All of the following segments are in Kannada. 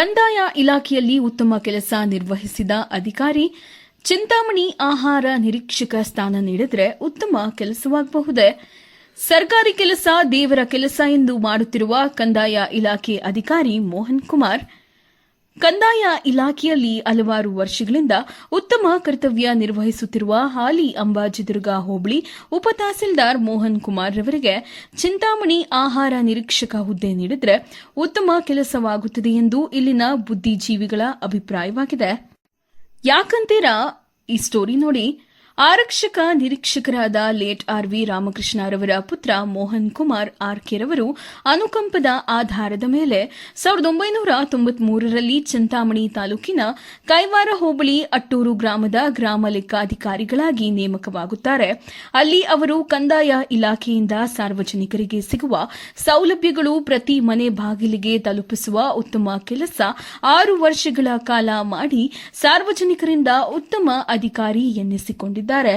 ಕಂದಾಯ ಇಲಾಖೆಯಲ್ಲಿ ಉತ್ತಮ ಕೆಲಸ ನಿರ್ವಹಿಸಿದ ಅಧಿಕಾರಿ ಚಿಂತಾಮಣಿ ಆಹಾರ ನಿರೀಕ್ಷಕ ಸ್ಥಾನ ನೀಡಿದರೆ ಉತ್ತಮ ಕೆಲಸವಾಗಬಹುದೇ? ಸರ್ಕಾರಿ ಕೆಲಸ ದೇವರ ಕೆಲಸ ಎಂದು ಮಾಡುತ್ತಿರುವ ಕಂದಾಯ ಇಲಾಖೆ ಅಧಿಕಾರಿ ಮೋಹನ್ ಕುಮಾರ್ ಕಂದಾಯ ಇಲಾಖೆಯಲ್ಲಿ ಹಲವಾರು ವರ್ಷಗಳಿಂದ ಉತ್ತಮ ಕರ್ತವ್ಯ ನಿರ್ವಹಿಸುತ್ತಿರುವ ಹಾಲಿ ಅಂಬಾಜಿದುರ್ಗ ಹೋಬಳಿ ಉಪ ತಹಸೀಲ್ದಾರ್ ಮೋಹನ್ ಕುಮಾರ್ ರವರಿಗೆ ಚಿಂತಾಮಣಿ ಆಹಾರ ನಿರೀಕ್ಷಕ ಹುದ್ದೆ ನೀಡಿದರೆ ಉತ್ತಮ ಕೆಲಸವಾಗುತ್ತದೆ ಎಂದು ಇಲ್ಲಿನ ಬುದ್ಧಿಜೀವಿಗಳ ಅಭಿಪ್ರಾಯವಾಗಿದೆ. ಯಾಕಂತೀರಾ ಈ ಸ್ಟೋರಿ ನೋಡಿ. ಆರಕ್ಷಕ ನಿರೀಕ್ಷಕರಾದ ಲೇಟ್ ಆರ್ ವಿ ರಾಮಕೃಷ್ಣರವರ ಪುತ್ರ ಮೋಹನ್ ಕುಮಾರ್ ಆರ್ಕೆರವರು ಅನುಕಂಪದ ಆಧಾರದ ಮೇಲೆ ಸಾವಿರದ ಒಂಬೈನೂರ ತೊಂಬತ್ಮೂರರಲ್ಲಿ ಚಿಂತಾಮಣಿ ತಾಲೂಕಿನ ಕೈವಾರ ಹೋಬಳಿ ಅಟ್ಟೂರು ಗ್ರಾಮದ ಗ್ರಾಮ ಲೆಕ್ಕಾಧಿಕಾರಿಗಳಾಗಿ ನೇಮಕವಾಗುತ್ತಾರೆ. ಅಲ್ಲಿ ಅವರು ಕಂದಾಯ ಇಲಾಖೆಯಿಂದ ಸಾರ್ವಜನಿಕರಿಗೆ ಸಿಗುವ ಸೌಲಭ್ಯಗಳು ಪ್ರತಿ ಮನೆ ಬಾಗಿಲಿಗೆ ತಲುಪಿಸುವ ಉತ್ತಮ ಕೆಲಸ ಆರು ವರ್ಷಗಳ ಕಾಲ ಮಾಡಿ ಸಾರ್ವಜನಿಕರಿಂದ ಉತ್ತಮ ಅಧಿಕಾರಿ ಎನ್ನಿಸಿಕೊಂಡಿದ್ದಾರೆ. ಇದ್ದಾರೆ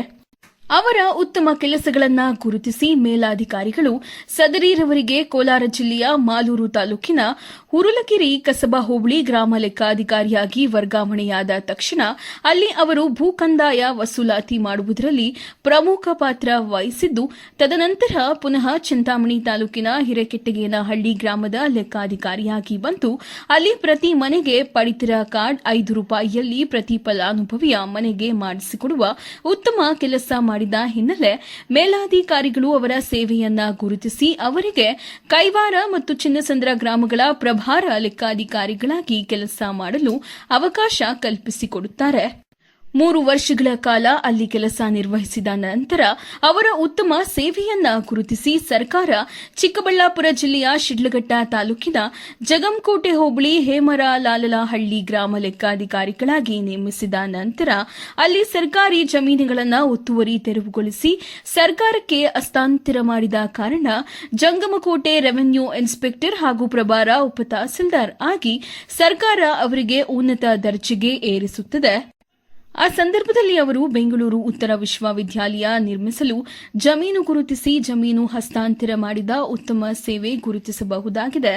ಅವರ ಉತ್ತಮ ಕೆಲಸಗಳನ್ನ ಗುರುತಿಸಿ ಮೇಲಾಧಿಕಾರಿಗಳು ಸದರಿರವರಿಗೆ ಕೋಲಾರ ಜಿಲ್ಲೆಯ ಮಾಲೂರು ತಾಲೂಕಿನ ಹುರುಲಗಿರಿ ಕಸಬಾ ಹೋಬಳಿ ಗ್ರಾಮ ಲೆಕ್ಕಾಧಿಕಾರಿಯಾಗಿ ವರ್ಗಾವಣೆಯಾದ ತಕ್ಷಣ ಅಲ್ಲಿ ಅವರು ಭೂ ಕಂದಾಯ ವಸೂಲಾತಿ ಮಾಡುವುದರಲ್ಲಿ ಪ್ರಮುಖ ಪಾತ್ರ ವಹಿಸಿದ್ದು, ತದನಂತರ ಪುನಃ ಚಿಂತಾಮಣಿ ತಾಲೂಕಿನ ಹಿರೇಕೆಟ್ಟಗೇನಹಳ್ಳಿ ಗ್ರಾಮದ ಲೆಕ್ಕಾಧಿಕಾರಿಯಾಗಿ ಬಂತು ಅಲ್ಲಿ ಪ್ರತಿ ಮನೆಗೆ ಪಡಿತರ ಕಾರ್ಡ್ ಐದು ರೂಪಾಯಿಯಲ್ಲಿ ಪ್ರತಿ ಫಲಾನುಭವಿಯ ಮನೆಗೆ ಮಾಡಿಸಿಕೊಡುವ ಉತ್ತಮ ಕೆಲಸ ಮಾಡಿದ ಹಿನ್ನೆಲೆ ಮೇಲಾಧಿಕಾರಿಗಳು ಅವರ ಸೇವೆಯನ್ನ ಗುರುತಿಸಿ ಅವರಿಗೆ ಕೈವಾರ ಮತ್ತು ಚಿನ್ನಸಂದ್ರ ಗ್ರಾಮಗಳ ಪ್ರಭಾರ ಲೆಕ್ಕಾಧಿಕಾರಿಗಳಾಗಿ ಕೆಲಸ ಮಾಡಲು ಅವಕಾಶ ಕಲ್ಪಿಸಿಕೊಡುತ್ತಾರೆ. ಮೂರು ವರ್ಷಗಳ ಕಾಲ ಅಲ್ಲಿ ಕೆಲಸ ನಿರ್ವಹಿಸಿದ ನಂತರ ಅವರ ಉತ್ತಮ ಸೇವೆಯನ್ನ ಗುರುತಿಸಿ ಸರ್ಕಾರ ಚಿಕ್ಕಬಳ್ಳಾಪುರ ಜಿಲ್ಲೆಯ ಶಿಡ್ಲಘಟ್ಟ ತಾಲೂಕಿನ ಜಗಂಕೋಟೆ ಹೋಬಳಿ ಹೇಮರ ಲಾಲಲಹಳ್ಳಿ ಗ್ರಾಮ ಲೆಕ್ಕಾಧಿಕಾರಿಗಳಾಗಿ ನೇಮಿಸಿದ ನಂತರ ಅಲ್ಲಿ ಸರ್ಕಾರಿ ಜಮೀನುಗಳನ್ನು ಒತ್ತುವರಿ ತೆರವುಗೊಳಿಸಿ ಸರ್ಕಾರಕ್ಕೆ ಹಸ್ತಾಂತರ ಮಾಡಿದ ಕಾರಣ ಜಂಗಮಕೋಟೆ ರೆವೆನ್ಯೂ ಇನ್ಸ್ಪೆಕ್ಟರ್ ಹಾಗೂ ಪ್ರಭಾರ ಉಪ ತಹಸೀಲ್ದಾರ್ ಆಗಿ ಸರ್ಕಾರ ಅವರಿಗೆ ಉನ್ನತ ದರ್ಜೆಗೆ ಏರಿಸುತ್ತದೆ. ಆ ಸಂದರ್ಭದಲ್ಲಿ ಅವರು ಬೆಂಗಳೂರು ಉತ್ತರ ವಿಶ್ವವಿದ್ಯಾಲಯ ನಿರ್ಮಿಸಲು ಜಮೀನು ಗುರುತಿಸಿ ಜಮೀನು ಹಸ್ತಾಂತರ ಮಾಡಿದ ಉತ್ತಮ ಸೇವೆ ಗುರುತಿಸಬಹುದಾಗಿದೆ.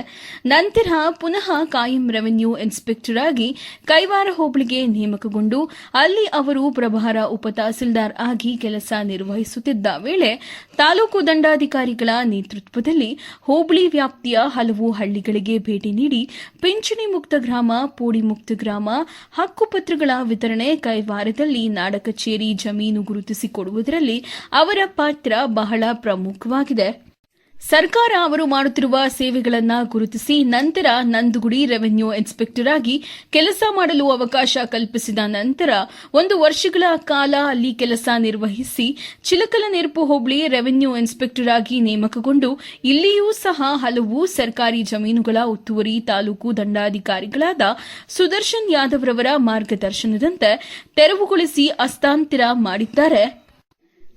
ನಂತರ ಪುನಃ ಕಾಯಂ ರೆವೆನ್ಯೂ ಇನ್ಸ್ಪೆಕ್ಟರ್ ಆಗಿ ಕೈವಾರ ಹೋಬಳಿಗೆ ನೇಮಕಗೊಂಡು ಅಲ್ಲಿ ಅವರು ಪ್ರಭಾರ ಉಪ ತಹಸೀಲ್ದಾರ್ ಆಗಿ ಕೆಲಸ ನಿರ್ವಹಿಸುತ್ತಿದ್ದ ವೇಳೆ ತಾಲೂಕು ದಂಡಾಧಿಕಾರಿಗಳ ನೇತೃತ್ವದಲ್ಲಿ ಹೋಬಳಿ ವ್ಯಾಪ್ತಿಯ ಹಲವು ಹಳ್ಳಿಗಳಿಗೆ ಭೇಟಿ ನೀಡಿ ಪಿಂಚಣಿ ಮುಕ್ತ ಗ್ರಾಮ ಪೋಡಿ ಮುಕ್ತ ಗ್ರಾಮ, ಹಕ್ಕುಪತ್ರಗಳ ವಿತರಣೆ ಕೈವಾರದಲ್ಲಿ ನಾಡ ಕಚೇರಿ ಜಮೀನು ಗುರುತಿಸಿಕೊಡುವುದರಲ್ಲಿ ಅವರ ಪಾತ್ರ ಬಹಳ ಪ್ರಮುಖವಾಗಿದೆ. ಸರ್ಕಾರ ಅವರು ಮಾಡುತ್ತಿರುವ ಸೇವೆಗಳನ್ನು ಗುರುತಿಸಿ ನಂತರ ನಂದುಗುಡಿ ರೆವೆನ್ಯೂ ಇನ್ಸ್ಪೆಕ್ಟರ್ ಆಗಿ ಕೆಲಸ ಮಾಡಲು ಅವಕಾಶ ಕಲ್ಪಿಸಿದ ನಂತರ ಒಂದು ವರ್ಷಗಳ ಕಾಲ ಅಲ್ಲಿ ಕೆಲಸ ನಿರ್ವಹಿಸಿ ಚಿಲಕಲನೆರಪು ಹೋಬಳಿ ರೆವೆನ್ಯೂ ಇನ್ಸ್ಪೆಕ್ಟರ್ ಆಗಿ ನೇಮಕಗೊಂಡು ಇಲ್ಲಿಯೂ ಸಹ ಹಲವು ಸರ್ಕಾರಿ ಜಮೀನುಗಳ ಒತ್ತುವರಿ ತಾಲೂಕು ದಂಡಾಧಿಕಾರಿಗಳಾದ ಸುದರ್ಶನ್ ಯಾದವ್ ರವರ ಮಾರ್ಗದರ್ಶನದಂತೆ ತೆರವುಗೊಳಿಸಿ ಹಸ್ತಾಂತರ ಮಾಡಿದ್ದಾರೆ.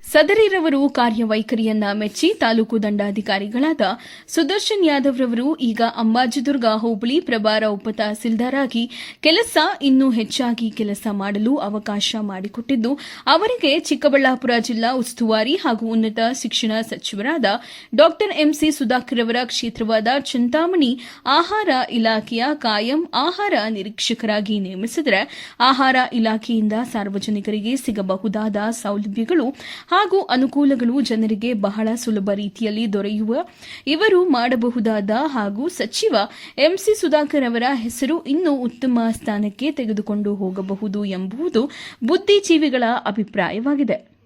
ಸದರಿರವರು ಕಾರ್ಯವೈಖರಿಯನ್ನ ಮೆಚ್ಚಿ ತಾಲೂಕು ದಂಡಾಧಿಕಾರಿಗಳಾದ ಸುದರ್ಶನ್ ಯಾದವ್ ರವರು ಈಗ ಅಂಬಾಜಿದುರ್ಗ ಹೋಬಳಿ ಪ್ರಭಾರ ಉಪ ತಹಸೀಲ್ದಾರ್ ಆಗಿ ಕೆಲಸ ಇನ್ನೂ ಹೆಚ್ಚಾಗಿ ಕೆಲಸ ಮಾಡಲು ಅವಕಾಶ ಮಾಡಿಕೊಟ್ಟಿದ್ದು, ಅವರಿಗೆ ಚಿಕ್ಕಬಳ್ಳಾಪುರ ಜಿಲ್ಲಾ ಉಸ್ತುವಾರಿ ಹಾಗೂ ಉನ್ನತ ಶಿಕ್ಷಣ ಸಚಿವರಾದ ಡಾ ಎಂಸಿ ಸುಧಾಕರ್ ಅವರ ಕ್ಷೇತ್ರವಾದ ಚಿಂತಾಮಣಿ ಆಹಾರ ಇಲಾಖೆಯ ಕಾಯಂ ಆಹಾರ ನಿರೀಕ್ಷಕರಾಗಿ ನೇಮಿಸಿದರೆ ಆಹಾರ ಇಲಾಖೆಯಿಂದ ಸಾರ್ವಜನಿಕರಿಗೆ ಸಿಗಬಹುದಾದ ಸೌಲಭ್ಯಗಳು ಹಾಗೂ ಅನುಕೂಲಗಳು ಜನರಿಗೆ ಬಹಳ ಸುಲಭ ರೀತಿಯಲ್ಲಿ ದೊರೆಯುವ, ಇವರು ಮಾಡಬಹುದಾದ ಹಾಗೂ ಸಚಿವ ಎಂಸಿ ಸುಧಾಕರ್ ಅವರ ಹೆಸರು ಇನ್ನೂ ಉತ್ತಮ ಸ್ಥಾನಕ್ಕೆ ತೆಗೆದುಕೊಂಡು ಹೋಗಬಹುದು ಎಂಬುದು ಬುದ್ಧಿಜೀವಿಗಳ ಅಭಿಪ್ರಾಯವಾಗಿದೆ.